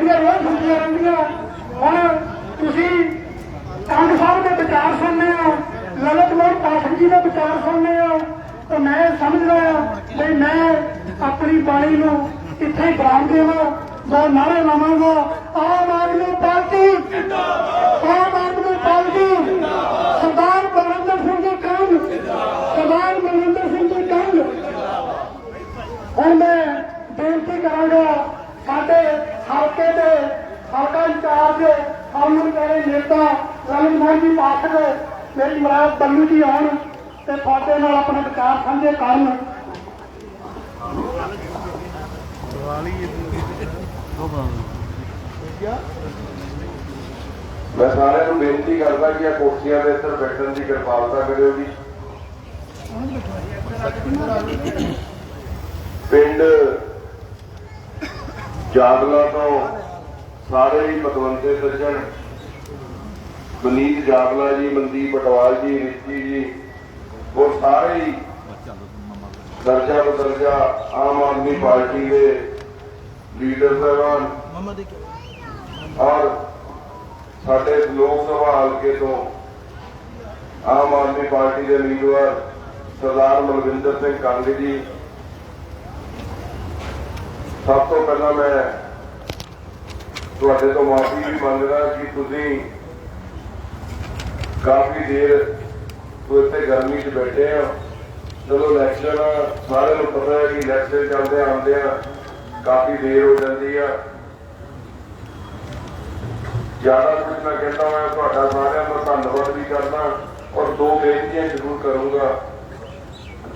ਸਾਡੀਆਂ ਰੋਜ਼ ਹੁੰਦੀਆਂ ਰਹਿੰਦੀਆਂ ਹੁਣ ਤੁਸੀਂ ਕੰਗ ਸਾਹਿਬ ਦੇ ਵਿਚਾਰ ਸੁਣਨੇ ਹੋ ਲਲਤ ਮੋਹਨ ਪਾਠਕ ਜੀ ਦੇ ਵਿਚਾਰ ਸੁਣਨੇ ਹੋ ਤਾਂ ਮੈਂ ਸਮਝਦਾ ਵੀ ਮੈਂ ਆਪਣੀ ਬਾਣੀ ਨੂੰ ਇੱਥੇ ਹੀ ਬਰਾਮ ਦੇਵਾਂ ਦੋ ਨਾਰੇ ਲਾਵਾਂਗਾ। ਆਮ ਆਦਮੀ ਪਾਰਟੀ, ਆਮ ਆਦਮੀ ਪਾਰਟੀ, ਸਰਦਾਰ ਬਲਵਿੰਦਰ ਸਿੰਘ ਜੀ ਕੰਗ, ਸਰਦਾਰ ਬਲਵਿੰਦਰ ਸਿੰਘ ਜੀ ਕੰਗ। ਹੁਣ ਮੈਂ ਬੇਨਤੀ ਕਰਾਂਗਾ ਸਾਡੇ ਹਲਕੇ ਦੇ ਹਲਕਾ ਇੰਚਾਰਜ ਹਰਮਨ ਪਿਆਰੇ ਨੇਤਾ ਮੋਹਨ ਜੀ ਪਾਠਕ ਮੇਰੀ ਮਰਾਦ ਬੱਲੂ ਜੀ ਆਉਣ ਤੇ ਤੁਹਾਡੇ ਨਾਲ ਆਪਣੇ ਵਿਚਾਰ ਸਾਂਝੇ ਕਰਨ। ਮੈਂ ਸਾਰਿਆਂ ਨੂੰ ਬੇਨਤੀ ਕਰਦਾ ਕਿ ਆ ਕੁਰਸੀਆਂ ਦੇ ਇੱਧਰ ਬੈਠਣ ਦੀ ਕਿਰਪਾਲਤਾ ਕਰਿਓ ਜੀ। ਪਿੰਡ ਜਾਗਲਾ ਤੋਂ ਸਾਰੇ ਹੀ ਪਤਵੰਤੇ ਸੱਜਣ। ਬਨੀਤ ਜਾਗਲਾ ਜੀ ਮਨਦੀਪ ਪਟਵਾਲ ਜੀ ਰਿਸ਼ੀ ਜੀ ਉਹ ਸਾਰੇ ਹੀ ਦਰਜਾ ਬਦਰਜਾ ਆਮ ਆਦਮੀ ਪਾਰਟੀ ਦੇ ਲੀਡਰ ਸਾਹਿਬਾਨ। ਔਰ ਸਾਡੇ ਲੋਕ ਸਭਾ ਹਲਕੇ ਤੋਂ ਆਮ ਆਦਮੀ ਪਾਰਟੀ ਦੇ ਉਮੀਦਵਾਰ ਸਰਦਾਰ ਮਲਵਿੰਦਰ ਸਿੰਘ ਕੰਗ ਜੀ ਸਭ ਤੋਂ ਪਹਿਲਾਂ ਮੈਂ ਤੁਹਾਡੇ ਤੋਂ ਮਾਫੀ ਵੀ ਮੰਗਦਾ ਕਿ ਤੁਸੀਂ ਕਾਫੀ ਦੇਰ ਤੋਂ ਇੱਥੇ ਗਰਮੀ 'ਚ ਬੈਠੇ ਆ ਚਲੋ ਇਲੈਕਸ਼ਨ ਸਾਰਿਆਂ ਨੂੰ ਪਤਾ ਹੈ ਕਿ ਇਲੈਕਸ਼ਨ ਚੱਲਦੇ ਆਉਂਦੇ ਆ, ਕਾਫੀ ਦੇਰ ਹੋ ਜਾਂਦੀ ਆ। ਜ਼ਿਆਦਾ ਕੁਝ ਮੈਂ ਕਹਿੰਦਾ ਮੈਂ ਤੁਹਾਡਾ ਸਾਰਿਆਂ ਦਾ ਧੰਨਵਾਦ ਵੀ ਕਰਦਾ ਔਰ ਦੋ ਬੇਨਤੀਆਂ ਜ਼ਰੂਰ ਕਰੂੰਗਾ।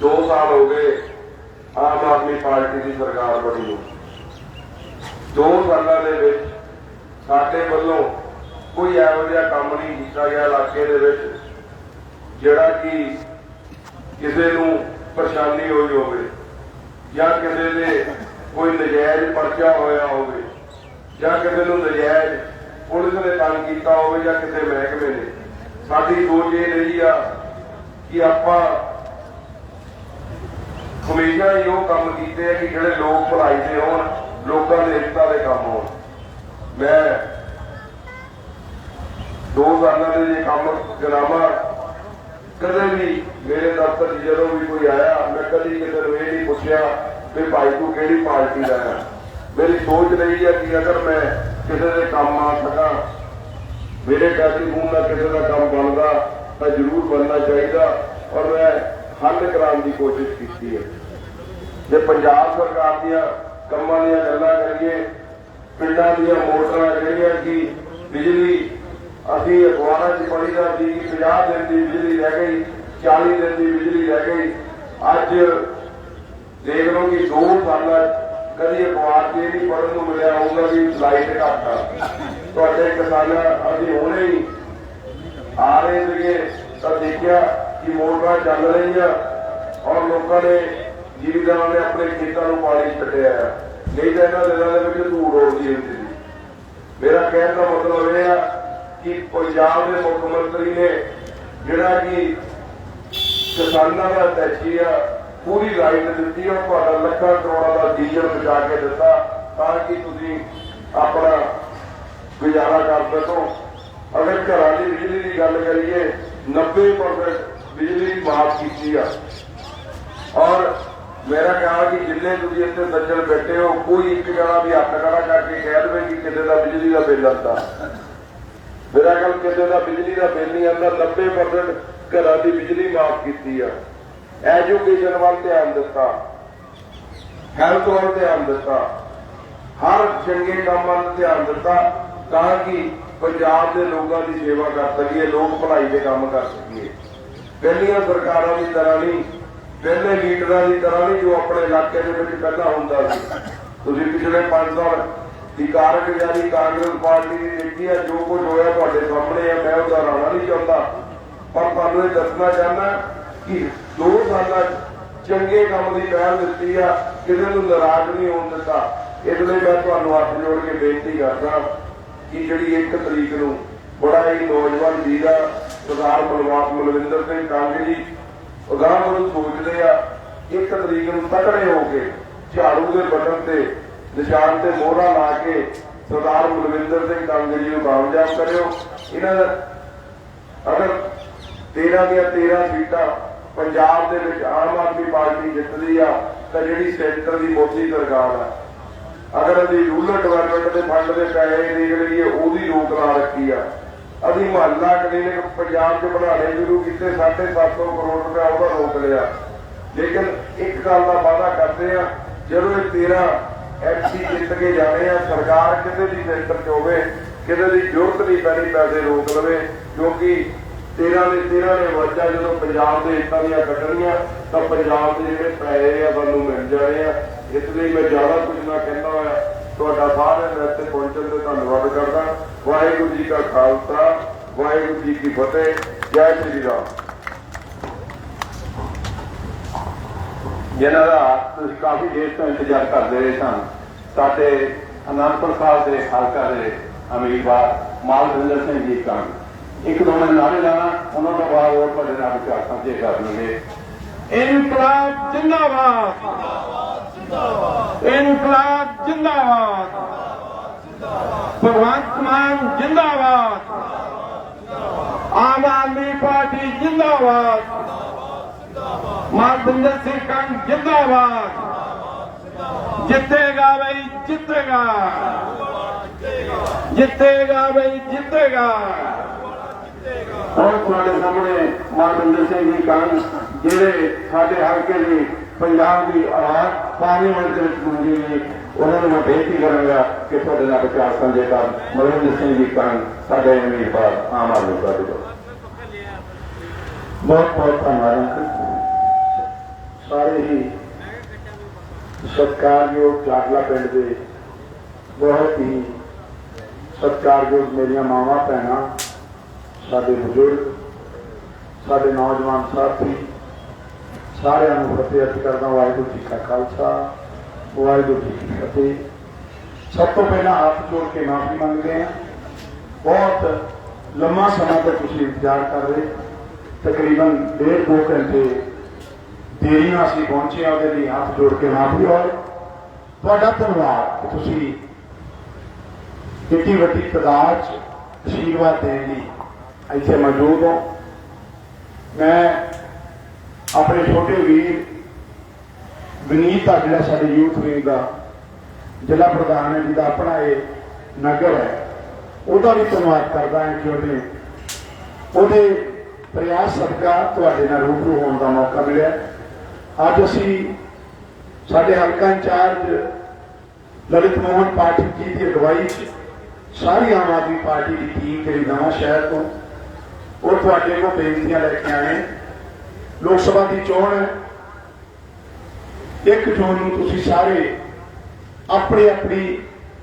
2 ਸਾਲ ਹੋ ਗਏ ਆਮ ਆਦਮੀ ਪਾਰਟੀ ਦੀ ਸਰਕਾਰ ਬਣੀ ਨੂੰ। ਦੋ ਸਾਲਾਂ ਦੇ ਵਿੱਚ ਸਾਡੇ ਵੱਲੋਂ ਕੋਈ ਇਹੋ ਜਿਹਾ ਕੰਮ ਨਹੀਂ ਕੀਤਾ ਗਿਆ ਇਲਾਕੇ ਦੇ ਵਿੱਚ, ਜਿਹੜਾ ਕਿ ਕਿਸੇ ਨੂੰ ਪਰੇਸ਼ਾਨੀ ਹੋਈ ਹੋਵੇ ਜਾਂ ਕਿਸੇ ਦੇ ਕੋਈ ਨਜਾਇਜ਼ ਪਰਚਾ ਹੋਇਆ ਹੋਵੇ ਜਾਂ ਕਿਸੇ ਨੂੰ ਨਜਾਇਜ਼ ਪੁਲਿਸ ਨੇ ਤੰਗ ਕੀਤਾ ਹੋਵੇ ਜਾਂ ਕਿਸੇ ਮਹਿਕਮੇ ਨੇ। ਸਾਡੀ ਸੋਚ ਇਹ ਰਹੀ ਆ ਕਿ ਆਪਾਂ ਹਮੇਸ਼ਾ ਹੀ ਉਹ ਕੰਮ ਕੀਤੇ ਆ ਕਿ ਜਿਹੜੇ ਲੋਕ ਭਲਾਈ ਦੇ ਹੋਣ। ਲੋਕਾਂ ਦੇ ਹਿੱਤਾਂ ਦੇ ਕੰਮ ਹੋਣ। ਮੈਂ ਦੋ ਸਾਲਾਂ ਦੇ ਜੇ ਕੰਮ ਗਰਾਮਾ ਕਦੇ ਵੀ ਮੇਰੇ ਦਫ਼ਤਰ ਜਦੋਂ ਵੀ ਕੋਈ ਆਇਆ, ਮੈਂ ਕਦੀ ਕਿਸੇ ਨੂੰ ਇਹ ਨਹੀਂ ਪੁੱਛਿਆ ਵੀ ਭਾਈ ਤੂੰ ਕਿਹੜੀ ਪਾਰਟੀ ਦਾ ਹੈ। ਮੇਰੀ ਸੋਚ ਰਹੀ ਹੈ ਕਿ ਅਗਰ ਮੈਂ ਕਿਸੇ ਦੇ ਕੰਮ ਆ ਸਕਾਂ, ਮੇਰੇ ਕਾਜੀ ਮੂੰਹ ਨਾਲ ਕਿਸੇ ਦਾ ਕੰਮ ਬਣਦਾ, ਤਾਂ ਜ਼ਰੂਰ ਬਣਨਾ ਚਾਹੀਦਾ ਔਰ ਮੈਂ ਹੱਲ ਕਰਾਉਣ ਦੀ ਕੋਸ਼ਿਸ਼ ਕੀਤੀ ਹੈ। ਜੇ ਪੰਜਾਬ ਸਰਕਾਰ ਦੀਆਂ ਕੰਮਾਂ ਦੀਆਂ ਗੱਲਾਂ ਕਰੀਏ, ਪਿੰਡਾਂ ਦੀਆਂ ਮੋਟਰਾਂ ਜਿਹੜੀਆਂ ਕਿ ਬਿਜਲੀ, ਅਸੀਂ ਅਖਬਾਰਾਂ 'ਚ ਪੜੀਦਾ ਸੀ ਕਿ 50 ਦਿਨ ਦੀ ਬਿਜਲੀ ਰਹਿ ਗਈ 40 ਦਿਨ ਦੀ ਬਿਜਲੀ ਰਹਿ ਗਈ। ਅੱਜ ਦੇਖ ਲਓ ਕਿ 2 ਸਾਲਾਂ ਕਦੀ ਅਖਬਾਰ 'ਚ ਇਹ ਨਹੀਂ ਪੜਨ ਨੂੰ ਮਿਲਿਆ ਹੋਊਗਾ ਵੀ ਲਾਈਟ ਘੱਟ ਆ। ਤੁਹਾਡੇ ਕਿਸਾਨਾਂ, ਅਸੀਂ ਹੁਣੇ ਹੀ ਆ ਰਹੇ ਸੀਗੇ, ਤਾਂ ਦੇਖਿਆ ਕਿ ਮੋਟਰਾਂ ਚੱਲ ਰਹੀਆਂ ਔਰ ਲੋਕਾਂ ਨੇ ਜੀਵਦਾਰਾਂ ਨੇ ਆਪਣੇ ਖੇਤਾਂ ਨੂੰ ਪਾਣੀ ਛੱਡਿਆ ਨਹੀਂ ਤਾਂ ਇਹਨਾਂ ਦਿਨਾਂ ਦੇ ਵਿੱਚ ਧੂੜ ਉੜਦੀ ਹੁੰਦੀ ਸੀ। ਮੇਰਾ ਕਹਿਣ ਦਾ ਮਤਲਬ ਇਹ ਆ ਕਿ ਪੰਜਾਬ ਦੇ ਮੁੱਖ ਮੰਤਰੀ ਨੇ ਜਿਹੜਾ ਕਿ ਕਿਸਾਨਾਂ ਦਾ ਟੈਚੀ ਆ, ਪੂਰੀ ਰਾਈਟ ਦਿੱਤੀ ਔਰ ਤੁਹਾਡਾ ਲੱਖਾਂ ਕਰੋੜਾਂ ਦਾ ਡੀਜ਼ਲ ਬਚਾ ਕੇ ਦਿੱਤਾ ਤਾਂ ਕਿ ਤੁਸੀਂ ਆਪਣਾ ਗੁਜ਼ਾਰਾ ਕਰ ਸਕੋ। ਅਗਰ ਘਰਾਂ ਦੀ ਬਿਜਲੀ ਦੀ ਗੱਲ ਕਰੀਏ 90% ਬਿਜਲੀ ਮਾਫ ਕੀਤੀ ਆ। ਔਰ ਮੇਰਾ ਕਹਾਂ ਕਿ ਜਿੰਨੇ ਤੁਸੀਂ ਇੱਥੇ ਸੱਜਣ ਬੈਠੇ ਹੋ, ਕੋਈ ਇੱਕ ਜਣਾ ਵੀ ਹੱਥ ਖੜਾ ਕਰਕੇ ਕਹਿ ਦੇਵੇ ਕਿ ਕਿਸੇ ਦਾ ਬਿਜਲੀ ਦਾ ਬਿੱਲ ਆਉਂਦਾ ਮੇਰਾ ਖਿਆਲ ਕਿਸੇ ਦਾ ਬਿਜਲੀ ਦਾ ਬਿੱਲ ਨਹੀਂ ਆਉਂਦਾ 90% ਘਰਾਂ ਦੀ ਬਿਜਲੀ ਮਾਫ ਕੀਤੀ ਆ। ਐਜੂਕੇਸ਼ਨ ਵੱਲ ਧਿਆਨ ਦਿੱਤਾ। ਹੈਲਥ ਵੱਲ ਧਿਆਨ ਦਿੱਤਾ। ਹਰ ਚੰਗੇ ਕੰਮ ਵੱਲ ਧਿਆਨ ਦਿੱਤਾ ਤਾਂ ਕਿ ਪੰਜਾਬ ਦੇ ਲੋਕਾਂ ਦੀ ਸੇਵਾ ਕਰ ਸਕੀਏ, ਲੋਕ ਭਲਾਈ ਦੇ ਕੰਮ ਕਰ ਸਕੀਏ। ਪਹਿਲੀਆਂ ਸਰਕਾਰਾਂ ਦੀ ਤਰ੍ਹਾਂ ਨਹੀਂ। ਪਹਿਲੇ ਲੀਡਰਾਂ ਦੀ ਤਰ੍ਹਾਂ ਨਹੀਂ ਜੋ ਆਪਣੇ ਇਲਾਕੇ ਦੇ ਵਿੱਚ ਪਹਿਲਾਂ ਹੁੰਦਾ ਸੀ। ਤੁਸੀਂ ਪਿਛਲੇ 5 ਸਾਲ ਦੀ ਕਾਰਗੁਜ਼ਾਰੀ ਕਾਂਗਰਸ ਪਾਰਟੀ ਦੀ ਦੇਖੀ ਹੈ ਜੋ ਕੁਝ ਹੋਇਆ ਤੁਹਾਡੇ ਸਾਹਮਣੇ ਹੈ ਮੈਂ ਉਹਦਾ ਰਾਣਾ ਨਹੀਂ ਚਾਹੁੰਦਾ। ਪਰ ਤੁਹਾਨੂੰ ਇਹ ਦੱਸਣਾ ਚਾਹੁੰਦਾ ਕਿ ਦੋ ਸਾਲਾਂ ਚੰਗੇ ਕੰਮ ਦੀ ਪਹਿਲ ਦਿੱਤੀ ਆ, ਕਿਸੇ ਨੂੰ ਨਾਰਾਜ਼ ਨਹੀਂ ਹੋਣ ਦਿੱਤਾ। ਇਸ ਲਈ ਮੈਂ ਤੁਹਾਨੂੰ ਹੱਥ ਜੋੜ ਕੇ ਬੇਨਤੀ ਕਰਦਾ ਕਿ ਜਿਹੜੀ 1 ਤਰੀਕ ਨੂੰ ਬੜਾ ਹੀ ਨੌਜਵਾਨ ਵੀਰ ਆ, ਸਰਦਾਰ ਬਲਵਾਸ ਮਲਵਿੰਦਰ ਸਿੰਘ ਕਾਂਗੜੀ ਅਗਾਂਹ ਨੂੰ ਸੋਚਦੇ ਆ 1 ਤਰੀਕ ਨੂੰ ਤਕੜੇ ਹੋ ਕੇ ਝਾੜੂ ਦੇ ਬਟਨ ਤੇ ਨਿਸ਼ਾਨ ਤੇ ਮੋਹਰਾ ਲਾ ਕੇ ਸਰਦਾਰ ਬਲਵਿੰਦਰ ਸਿੰਘ ਕੰਗ ਨੂੰ ਕਾਮਯਾਬ ਕਰਿਓ। ਇਹਨਾਂ ਦਾ ਅਗਰ 13 ਦੀਆਂ 13 ਸੀਟਾਂ ਪੰਜਾਬ ਦੇ ਵਿੱਚ ਆਮ ਆਦਮੀ ਪਾਰਟੀ ਜਿੱਤਦੀ ਆ, ਤਾਂ ਜਿਹੜੀ ਸੈਂਟਰ ਦੀ ਮੋਦੀ ਸਰਕਾਰ ਆ। ਅਗਰ ਅਸੀਂ ਰੂਰਲ ਡਿਵੈਲਪਮੈਂਟ ਦੇ ਫੰਡ ਦੇ ਪੈਸੇ ਦੇਖ ਲਈਏ, ਉਹਦੀ ਰੋਕ ਲਾ ਰੱਖੀ ਆ। ਅਸੀਂ ਮੁਹੱਲਾ ਕਲੀਨਿਕ ਪੰਜਾਬ 'ਚ ਬਣਾਉਣੇ ਸ਼ੁਰੂ ਕੀਤੇ 750 ਕਰੋੜ ਰੁਪਏ ਉਹਦਾ ਰੋਕ ਲਿਆ। ਲੇਕਿਨ ਇੱਕ ਗੱਲ ਦਾ ਵਾਅਦਾ ਕਰਦੇ ਆ ਜਦੋਂ ਇਹ 13 ਐਫਸੀ ਜਿੱਤ ਕੇ ਜਾਣੇ ਆ, ਸਰਕਾਰ ਕਿਤੇ ਦੀ ਸੈਂਟਰ 'ਚ ਹੋਵੇ, ਕਿਤੇ ਦੀ ਜ਼ਰੂਰਤ ਨਹੀਂ ਪੈਣੀ ਪੈਸੇ ਰੋਕ ਲਵੇ, ਕਿਉਂਕਿ 13 ਦੇ 13 ਨੇ ਵਰਜਾ ਜਦੋਂ ਪੰਜਾਬ ਦੇ ਹਿੱਤਾਂ ਦੀਆਂ ਕੱਢਣੀਆਂ, ਤਾਂ ਪੰਜਾਬ ਦੇ ਜਿਹੜੇ ਪੈਸੇ ਆ, ਸਾਨੂੰ ਮਿਲ ਜਾਣੇ ਆ। ਇਸ ਲਈ ਮੈਂ ਜ਼ਿਆਦਾ ਕੁਝ ਨਾ ਕਹਿੰਦਾ ਹੋਇਆ। ਤੁਹਾਡਾ ਸਾਰਿਆਂ ਦਾ ਇੱਥੇ ਪਹੁੰਚਣ ਤੇ ਧੰਨਵਾਦ ਕਰਦਾ। ਵਾਹਿਗੁਰੂ ਜੀ ਕਾ ਖਾਲਸਾ, ਵਾਹਿਗੁਰੂ ਜੀ ਕੀ ਫਤਿਹ, ਜੈ ਸ਼੍ਰੀ ਰਾਮ। ਜਿਨ੍ਹਾਂ ਦਾ ਤੁਸੀਂ ਕਾਫੀ ਦੇਰ ਤੋਂ ਇੰਤਜ਼ਾਰ ਕਰਦੇ ਰਹੇ ਸਨ, ਸਾਡੇ ਅਨੰਦਪੁਰ ਸਾਹਿਬ ਦੇ ਹਲਕਾ ਦੇ ਉਮੀਦਵਾਰ ਮਾਲਵਿੰਦਰ ਸਿੰਘ ਜੀ ਕੰਗ ਇੱਕ ਦੋ ਮਿੰਟ ਨਾਰੇ ਲਾਣਾ ਉਹਨਾਂ ਤੋਂ ਬਾਅਦ ਉਹ ਤੁਹਾਡੇ ਨਾਲ ਵਿਚਾਰ ਸਾਂਝੇ ਕਰਨਗੇ ਇਨਕਲਾਬ ਜਿੰਦਾਬਾਦ। ਇਨਕਲਾਬ ਜਿੰਦਾਬਾਦ ਭਗਵੰਤ ਮਾਨ ਜਿੰਦਾਬਾਦ ਆਮ ਆਦਮੀ ਪਾਰਟੀ ਜਿੰਦਾਬਾਦ ਮਾਲਵਿੰਦਰ ਸਿੰਘ ਕੰਗ ਜਿੰਦਾਬਾਦ ਜਿੱਤੇਗਾ ਬਈ ਜਿੱਤੇਗਾ ਜਿੱਤੇਗਾ ਬਈ ਜਿੱਤੇਗਾ ਹੁਣ ਤੁਹਾਡੇ ਸਾਹਮਣੇ ਮਾਲਵਿੰਦਰ ਸਿੰਘ ਜੀ ਕੰਗ ਜਿਹੜੇ ਸਾਡੇ ਹਲਕੇ ਦੀ ਪੰਜਾਬ ਦੀ ਆਵਾਜ਼ ਪਾਰਲੀਮੈਂਟ ਦੇ ਵਿੱਚ ਗੂੰਜੀ ਨੇ ਉਹਨਾਂ ਨੂੰ ਮੈਂ ਬੇਨਤੀ ਕਰਾਂਗਾ ਕਿ ਤੁਹਾਡੇ ਨਾਲ ਵਿਚਾਰ ਸਾਂਝੇ ਕਰਨ। ਮਲਵਿੰਦਰ ਸਿੰਘ ਜੀ ਕੰਗ ਸਾਡੇ ਉਮੀਦਵਾਰ ਆਮ ਆਦਮੀ ਪਾਰਟੀ ਤੋਂ। ਬਹੁਤ ਬਹੁਤ ਧੰਨਵਾਦ। ਸਾਰੇ ਹੀ ਸਤਿਕਾਰਯੋਗ ਜਾਗਲਾ ਪਿੰਡ ਦੇ ਬਹੁਤ ਹੀ ਸਤਿਕਾਰਯੋਗ ਮੇਰੀਆਂ ਮਾਵਾਂ, ਭੈਣਾਂ, ਸਾਡੇ ਬਜ਼ੁਰਗ, ਸਾਡੇ ਨੌਜਵਾਨ ਸਾਥੀ, ਸਾਰਿਆਂ ਨੂੰ ਫਤਿਹ ਅਰਜ਼ ਕਰਦਾ ਵਾਹਿਗੁਰੂ ਜੀ ਕਾ ਖਾਲਸਾ। ਵਾਹਿਗੁਰੂ ਜੀ ਕੀ ਫਤਿਹ। ਸਭ ਤੋਂ ਪਹਿਲਾਂ ਹੱਥ ਜੋੜ ਕੇ ਮਾਫੀ ਮੰਗਦੇ ਹਾਂ। ਬਹੁਤ ਲੰਮਾ ਸਮਾਂ ਤੋਂ ਤੁਸੀਂ ਇੰਤਜ਼ਾਰ ਕਰ ਰਹੇ। ਤਕਰੀਬਨ ਡੇਢ ਦੋ ਘੰਟੇ ਦੇਰੀ ਨਾਲ ਅਸੀਂ ਪਹੁੰਚੇ ਹਾਂ, ਉਹਦੇ ਲਈ ਹੱਥ ਜੋੜ ਕੇ ਮਾਫੀ ਔਰ ਤੁਹਾਡਾ ਧੰਨਵਾਦ ਕਿ ਤੁਸੀਂ ਇੱਡੀ ਵੱਡੀ ਤਾਦਾਦ 'ਚ ਅਸ਼ੀਰਵਾਦ ਦੇਣ ਲਈ ਇੱਥੇ ਮੌਜੂਦ ਹੋ। ਮੈਂ ਆਪਣੇ ਛੋਟੇ ਵੀਰ ਵਿਨੀਤ ਆ ਜਿਹੜਾ ਸਾਡੇ ਯੂਥ ਵਿੰਗ ਦਾ, ਜ਼ਿਲ੍ਹਾ ਪ੍ਰਧਾਨ ਹੈ, ਜਿਹਦਾ ਆਪਣਾ ਇਹ ਨਗਰ ਹੈ, ਉਹਦਾ ਵੀ ਧੰਨਵਾਦ ਕਰਦਾ ਹਾਂ ਕਿ ਉਹਨੇ ਉਹਦੇ ਪ੍ਰਯਾਸ ਸਦਕਾ ਤੁਹਾਡੇ ਨਾਲ ਰੂਬਰੂ ਹੋਣ ਦਾ ਮੌਕਾ ਮਿਲਿਆ। ਅੱਜ ਅਸੀਂ ਸਾਡੇ ਹਲਕਾ ਇੰਚਾਰਜ ਲਲਿਤ ਮੋਹਨ ਪਾਠਕ ਜੀ ਦੀ ਅਗਵਾਈ 'ਚ ਸਾਰੀ ਆਮ ਆਦਮੀ ਪਾਰਟੀ ਦੀ ਟੀਮ ਜਿਹੜੀ ਨਵਾਂ ਸ਼ਹਿਰ ਤੋਂ, ਉਹ ਤੁਹਾਡੇ ਕੋਲ ਬੇਨਤੀਆਂ ਲੈ ਕੇ ਆਏ ਲੋਕ ਸਭਾ ਦੀ ਚੋਣ ਹੈ ਇੱਕ ਜੂਨ ਨੂੰ ਤੁਸੀਂ ਸਾਰੇ ਆਪਣੀ ਆਪਣੀ